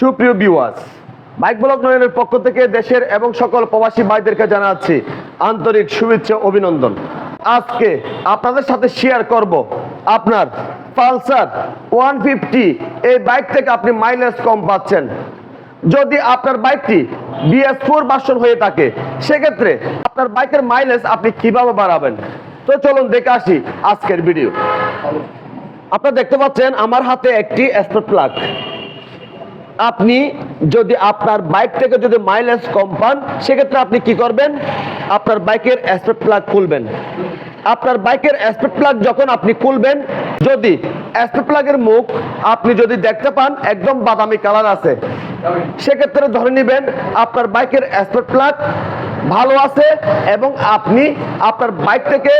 সুপ্রিয় বিওয়াস bike block নয়নের পক্ষ থেকে দেশের এবং সকল প্রবাসী ভাইদেরকে জানাচ্ছি আন্তরিক শুভেচ্ছা, অভিনন্দন। আজকে আপনাদের সাথে শেয়ার করব আপনার পালসার ওয়ান ফিফটি এই বাইক থেকে আপনি মাইলেজ কম পাচ্ছেন। যদি আপনার বাইকটি বিএস ফোর ভার্সন হয়ে থাকে, সেক্ষেত্রে আপনার বাইকের মাইলেজ আপনি কীভাবে বাড়াবেন? তো চলুন দেখে আসি আজকের ভিডিও আপনারা দেখতে পাচ্ছেন, আমার হাতে একটি স্পট প্লাগ আপনি যদি আপনার বাইক থেকে যদি মাইলেজ কম পান, সেক্ষেত্রে আপনি কি করবেন? আপনার বাইকের স্পট প্লাগ খুলবেন। আপনার বাইকের স্পট প্লাগ যখন আপনি খুলবেন, যদি স্পট প্লাগের মুখ আপনি যদি দেখতে পান, একদম বাদামি কালার আছে, সেক্ষেত্রে ধরে নেবেন আপনার বাইকের স্পট প্লাগ ভালো আছে এবং আপনি আপনার বাইক থেকে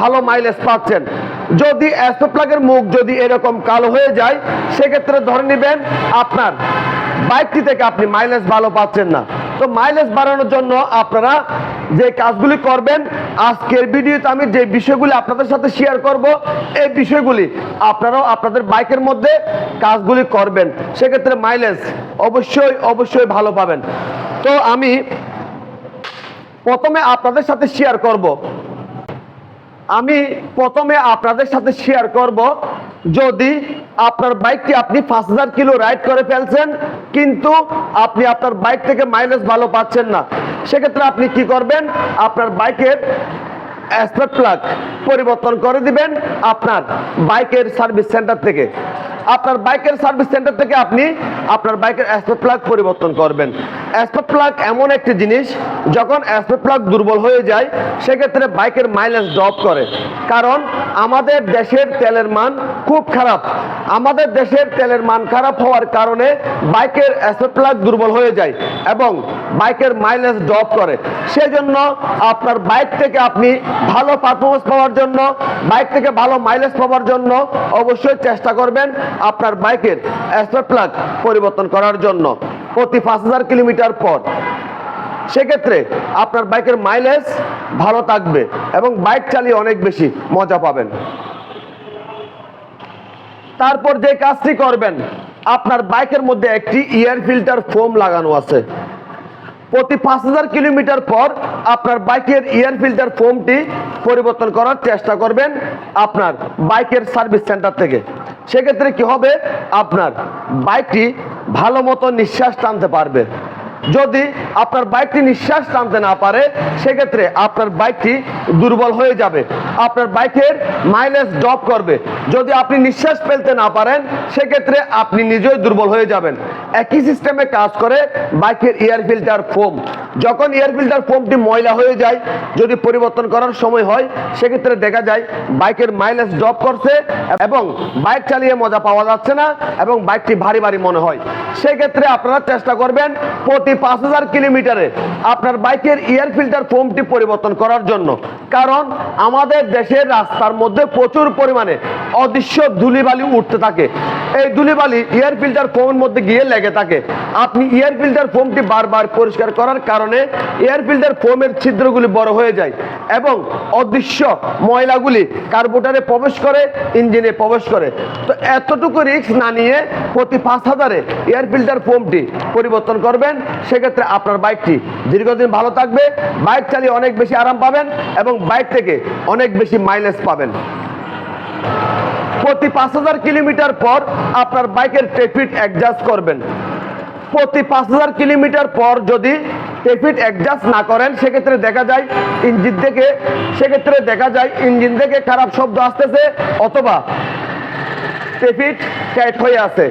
ভালো মাইলেজ পাচ্ছেন। যদি স্পট প্লাগের মুখ যদি এরকম কালো হয়ে যায়, সেক্ষেত্রে ধরে নেবেন আপনার বাইকটি থেকে আপনি মাইলেজ ভালো পাচ্ছেন না। তো মাইলেজ বাড়ানোর জন্য আপনারা যে কাজগুলি করবেন, আজকের ভিডিওতে আমি যে বিষয়গুলি আপনাদের সাথে শেয়ার করব, এই বিষয়গুলি আপনারাও আপনাদের বাইকের মধ্যে কাজগুলি করবেন। সেক্ষেত্রে মাইলেজ অবশ্যই অবশ্যই ভালো পাবেন। তো আমি প্রথমে আপনাদের সাথে শেয়ার করব। আমি প্রথমে আপনাদের সাথে শেয়ার করব, যদি আপনার বাইকটি আপনি পাঁচ হাজার কিলো রাইড করে ফেলছেন, কিন্তু আপনি আপনার বাইক থেকে মাইলেজ ভালো পাচ্ছেন না, সেক্ষেত্রে আপনি কি করবেন? আপনার বাইকের স্পার্ক প্লাগ পরিবর্তন করে দিবেন আপনার বাইকের সার্ভিস সেন্টার থেকে। আপনার বাইকের সার্ভিস সেন্টার থেকে আপনি আপনার বাইকের স্পার্ক প্লাগ পরিবর্তন করবেন। স্পার্ক প্লাগ এমন একটি জিনিস, যখন স্পার্ক প্লাগ দুর্বল হয়ে যায়, সেক্ষেত্রে বাইকের মাইলেজ ড্রপ করে। কারণ আমাদের দেশের তেলের মান খুব খারাপ। আমাদের দেশের তেলের মান খারাপ হওয়ার কারণে বাইকের স্পার্ক প্লাগ দুর্বল হয়ে যায় এবং বাইকের মাইলেজ ড্রপ করে। সেজন্য আপনার বাইক থেকে আপনি ভালো পারফরমেন্স পাওয়ার জন্য, বাইক থেকে ভালো মাইলেজ পাওয়ার জন্য অবশ্যই চেষ্টা করবেন আপনার বাইকের স্পার্ক প্লাগ পরিবর্তন করার জন্য। প্রতি পাঁচ হাজার কিলোমিটার পর সেক্ষেত্রে আপনার বাইকের মাইলেজ ভালো থাকবে এবং বাইক চালিয়ে অনেক বেশি মজা পাবেন। তারপর যে কাজটি করবেন, আপনার বাইকের মধ্যে একটি ইয়ার ফিল্টার ফোম লাগানো আছে। প্রতি পাঁচ হাজার কিলোমিটার পর আপনার বাইকের এয়ার ফিল্টার ফোমটি পরিবর্তন করার চেষ্টা করবেন আপনার বাইকের সার্ভিস সেন্টার থেকে। সেক্ষেত্রে কি হবে? আপনার বাইকটি ভালো মতো নিঃশ্বাস টানতে পারবে। যদি আপনার বাইকটি নিঃশ্বাস টানতে না পারে, সেক্ষেত্রে আপনার বাইকটি দুর্বল হয়ে যাবে। আপনার বাইকের মাইলেজ ড্রপ করবে। যদি আপনি নিঃশ্বাস ফেলতে না পারেন, সেক্ষেত্রে আপনি নিজেই দুর্বল হয়ে যাবেন। একই সিস্টেমে কাজ করে বাইকের এয়ার ফিল্টার ফোম যখন এয়ার ফিল্টার ফোমটি ময়লা হয়ে যায়, যদি পরিবর্তন করার সময় হয়, সেক্ষেত্রে দেখা যায় বাইকের মাইলেজ ড্রপ করছে এবং বাইক চালিয়ে মজা পাওয়া যাচ্ছে না এবং বাইকটি ভারী ভারী মনে হয়। সেক্ষেত্রে আপনারা চেষ্টা করবেন প্রতি পাঁচ হাজার কিলোমিটারে আপনার বাইকের এয়ার ফিল্টার ফোমটি পরিবর্তন করার জন্য। কারণ আমাদের দেশের রাস্তার মধ্যে প্রচুর পরিমাণে অদৃশ্য ধুলিবালি উঠতে থাকে। এই ধুলিবালি এয়ার ফিল্টার ফোমের মধ্যে গিয়ে লেগে থাকে। আপনি এয়ার ফিল্টার ফোমটি বারবার পরিষ্কার করার কারণে এয়ার ফিল্টার ফোমের ছিদ্রগুলি বড় হয়ে যায়। এবং অদৃশ্য ময়লাগুলি কার্বোটারে প্রবেশ করে, ইঞ্জিনে প্রবেশ করে। তো এতটুকু রিস্ক না নিয়ে প্রতি পাঁচ হাজারে এয়ার ফিল্টার ফোমটি পরিবর্তন করবেন। সেক্ষেত্রে আপনার বাইকটি দীর্ঘদিন ভালো থাকবে। বাইক চালিয়ে অনেক বেশি আরাম পাবেন এবং বাইক থেকে অনেক বেশি মাইলেজ পাবেন। প্রতি পাঁচ হাজার কিলোমিটার পর আপনার বাইকের ট্রেফিক অ্যাডজাস্ট করবেন। প্রতি পাঁচ হাজার কিলোমিটার পর যদি ট্রেফিক অ্যাডজাস্ট না করেন, সেক্ষেত্রে দেখা যায় ইঞ্জিন থেকে, সেক্ষেত্রে দেখা যায় ইঞ্জিন থেকে খারাপ শব্দ আসতেছে, অথবা ট্রেফিক টাইট হয়ে আছে।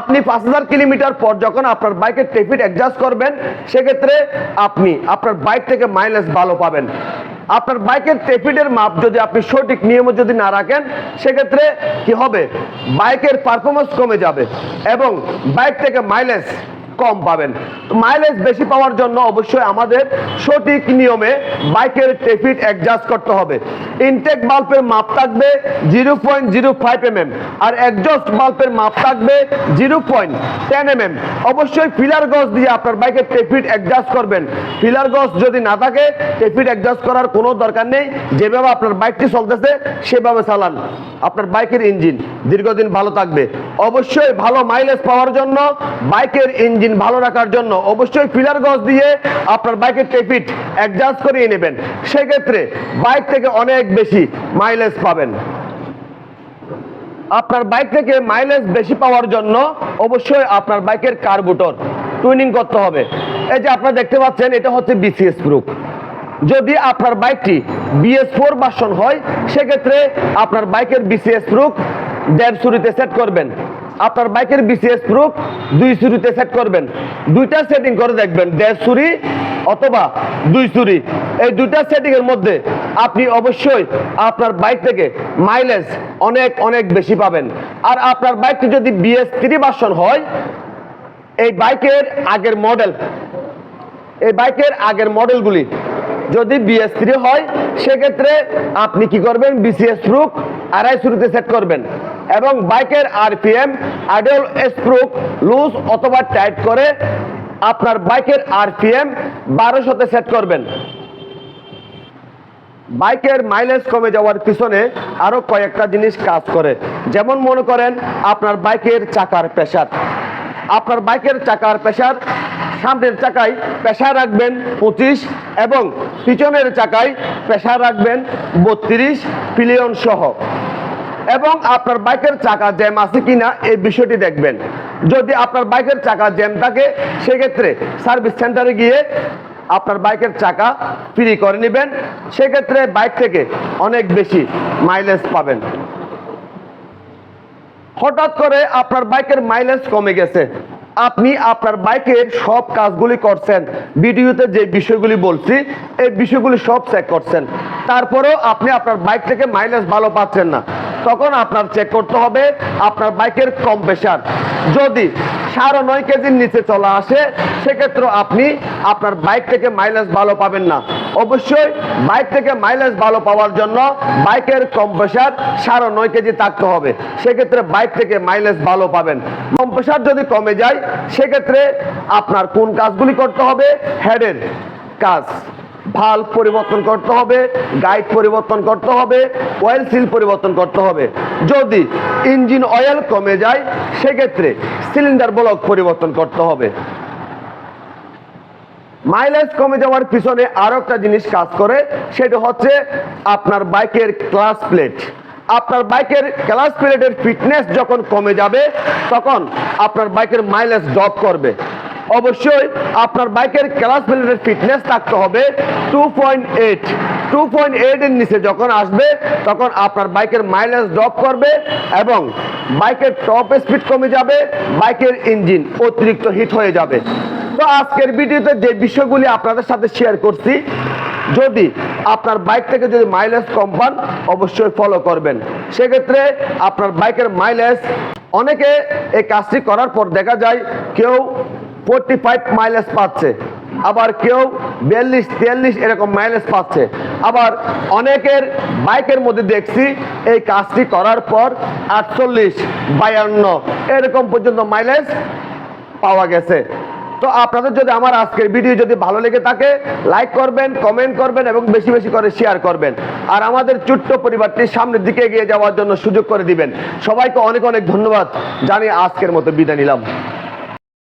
আপনি পাঁচ হাজার কিলোমিটার পর যখন আপনার বাইকের ট্রেফিক অ্যাডজাস্ট করবেন, সেক্ষেত্রে আপনি আপনার বাইক থেকে মাইলেজ ভালো পাবেন। আপনার বাইকের ট্রেফিকের মাপ যদি আপনি সঠিক নিয়মে যদি না রাখেন, সেক্ষেত্রে কি হবে? বাইকের পারফরমেন্স কমে যাবে এবং বাইক থেকে মাইলেজ কম পাবেন। মাইলেজ বেশি পাওয়ার জন্য অবশ্যই আমাদের সঠিক নিয়মে বাইকের টেফিট অ্যাডজাস্ট করতে হবে। ইনটেক বাল্বের মাপ থাকবে zero point zero five M আর একজস্ট বাল্বের মাপ থাকবে জিরো পয়েন্ট টেন এম অবশ্যই ফিলার গজ দিয়ে আপনার বাইকের টেফিট অ্যাডজাস্ট করবেন। ফিলার গজ যদি না থাকে টেফিট অ্যাডজাস্ট করার কোনো দরকার নেই। যেভাবে আপনার বাইকটি চলতেছে, সেভাবে চালান। আপনার বাইকের ইঞ্জিন দীর্ঘদিন ভালো থাকবে। অবশ্যই ভালো মাইলেজ পাওয়ার জন্য, বাইকের ইঞ্জিন ভালো রাখার জন্য অবশ্যই ফিলার গজ দিয়ে আপনার বাইকের টেফিট অ্যাডজাস্ট করিয়ে নেবেন। সেক্ষেত্রে বাইক থেকে অনেক বেশি মাইলেজ পাবেন। আপনার বাইক থেকে মাইলেজ বেশি পাওয়ার জন্য অবশ্যই আপনার বাইকের কার্বুটর টুইনিং করতে হবে। এই যে আপনারা দেখতে পাচ্ছেন, এটা হচ্ছে বিসিএস প্রুফ যদি আপনার বাইকটি বিএস ফোর ভার্সন হয়, সেক্ষেত্রে আপনার বাইকের বিসিএস প্রুফ দেড় সুরিতে সেট করবেন। আপনার বাইকের বিসিএস প্রুফ দুই সুরিতে সেট করবেন। দুইটা সেটিং করে দেখবেন, দেড় সুরি অথবা দুই সুরি এই দুইটা সেটিং এর মধ্যে আপনি অবশ্যই আপনার বাইক থেকে মাইলেজ অনেক অনেক বেশি পাবেন। আর আপনার বাইকটি যদি বিএস থ্রি ভার্সন হয়, এই বাইকের আগের মডেল এই বাইকের আগের মডেলগুলি যদি বিএস থ্রি হয়, সেক্ষেত্রে আপনি কি করবেন? বিসিএস প্রুফ আড়াই শুরুতে সেট করবেন। এবং বাইকের আরপিএম আইডল স্প্রুক লুজ অথবা টাইট করে আপনার বাইকের আরপিএম বারোশোতে সেট করবেন। বাইকের মাইলেজ কমে যাওয়ার পিছনে আরও কয়েকটা জিনিস কাজ করে। যেমন মনে করেন, আপনার বাইকের চাকার প্রেসার আপনার বাইকের চাকার প্রেসার সামনের চাকায় প্রেসার রাখবেন পঁচিশ এবং পিছনের চাকায় প্রেসার রাখবেন বত্রিশ পিলিয়ন সহ। এবং আপনার বাইকের চাকা জ্যাম আছে কিনা এই বিষয়টি দেখবেন। যদি আপনার বাইকের চাকা জ্যাম থাকে, সেক্ষেত্রে সার্ভিস সেন্টারে গিয়ে আপনার বাইকের চাকা ফ্রি করে নেবেন। সেক্ষেত্রে বাইক থেকে অনেক বেশি মাইলেজ পাবেন। হঠাৎ করে আপনার বাইকের মাইলেজ কমে গেছে। আপনি আপনার বাইকের সব কাজগুলি করছেন। ভিডিওতে যে বিষয়গুলি বলছি, এই বিষয়গুলি সব চেক করছেন। তারপরেও আপনি আপনার বাইক থেকে মাইলেজ ভালো পাচ্ছেন না। তখন আপনার চেক করতে হবে আপনার বাইকের কম্প্রেসার যদি সাড়ে নয় কেজির নিচে চলে আসে, সেক্ষেত্রে আপনি আপনার বাইক থেকে মাইলেজ ভালো পাবেন না। অবশ্যই বাইক থেকে মাইলেজ ভালো পাওয়ার জন্য বাইকের কম্প্রেসার সাড়ে নয় কেজি থাকতে হবে। সেক্ষেত্রে বাইক থেকে মাইলেজ ভালো পাবেন। কম্প্রেসার যদি কমে যায়, সেক্ষেত্রে আপনার কোন কাজগুলি করতে হবে? হেডের কাজ। ভালো পরিবর্তন করতে হবে গাইড পরিবর্তন করতে হবে অয়েল সিল পরিবর্তন করতে হবে। যদি ইঞ্জিন অয়েল কমে যায়, সেক্ষেত্রে সিলিন্ডার ব্লক পরিবর্তন করতে হবে। মাইলেজ কমে যাওয়ার পিছনে আরও একটা জিনিস কাজ করে, সেটা হচ্ছে আপনার বাইকের ক্লাস প্লেট আপনার বাইকের ক্লাস প্লেটের ফিটনেস যখন কমে যাবে, তখন আপনার বাইকের মাইলেজ ড্রপ করবে। অবশ্যই আপনার বাইকের ক্লাস প্লেটের ফিটনেস থাকতে হবে। Two point eight two point eight এর নিচে যখন আসবে, তখন আপনার বাইকের মাইলেজ ড্রপ করবে এবং বাইকের টপ স্পিড কমে যাবে, বাইকের ইঞ্জিন অতিরিক্ত হিট হয়ে যাবে। তো আজকের ভিডিওতে যে বিষয়গুলি আপনাদের সাথে শেয়ার করছি, যদি আপনার বাইক থেকে যদি মাইলেজ কম পান, অবশ্যই ফলো করবেন। সেক্ষেত্রে আপনার বাইকের মাইলেজ অনেকে এই কাজটি করার পর দেখা যায় কেউ ফোরটি ফাইভ মাইলেজ পাচ্ছে। আবার কেউ বিয়াল্লিশ, তিয়াল্লিশ এরকম মাইলেজ পাচ্ছে। আবার অনেকের বাইকের মধ্যে দেখছি, এই কাজটি করার পর আটচল্লিশ, বায়ান্ন এরকম পর্যন্ত মাইলেজ পাওয়া গেছে। তো আপনাদের যদি আমার আজকের ভিডিও যদি ভালো লেগে থাকে লাইক করবেন কমেন্ট করবেন এবং বেশি বেশি করে শেয়ার করবেন। আর আমাদের ছোট্ট পরিবারটি সামনের দিকে এগিয়ে যাওয়ার জন্য সুযোগ করে দিবেন। সবাইকে অনেক অনেক ধন্যবাদ। জানিয়ে আজকের মতো বিদায় নিলাম।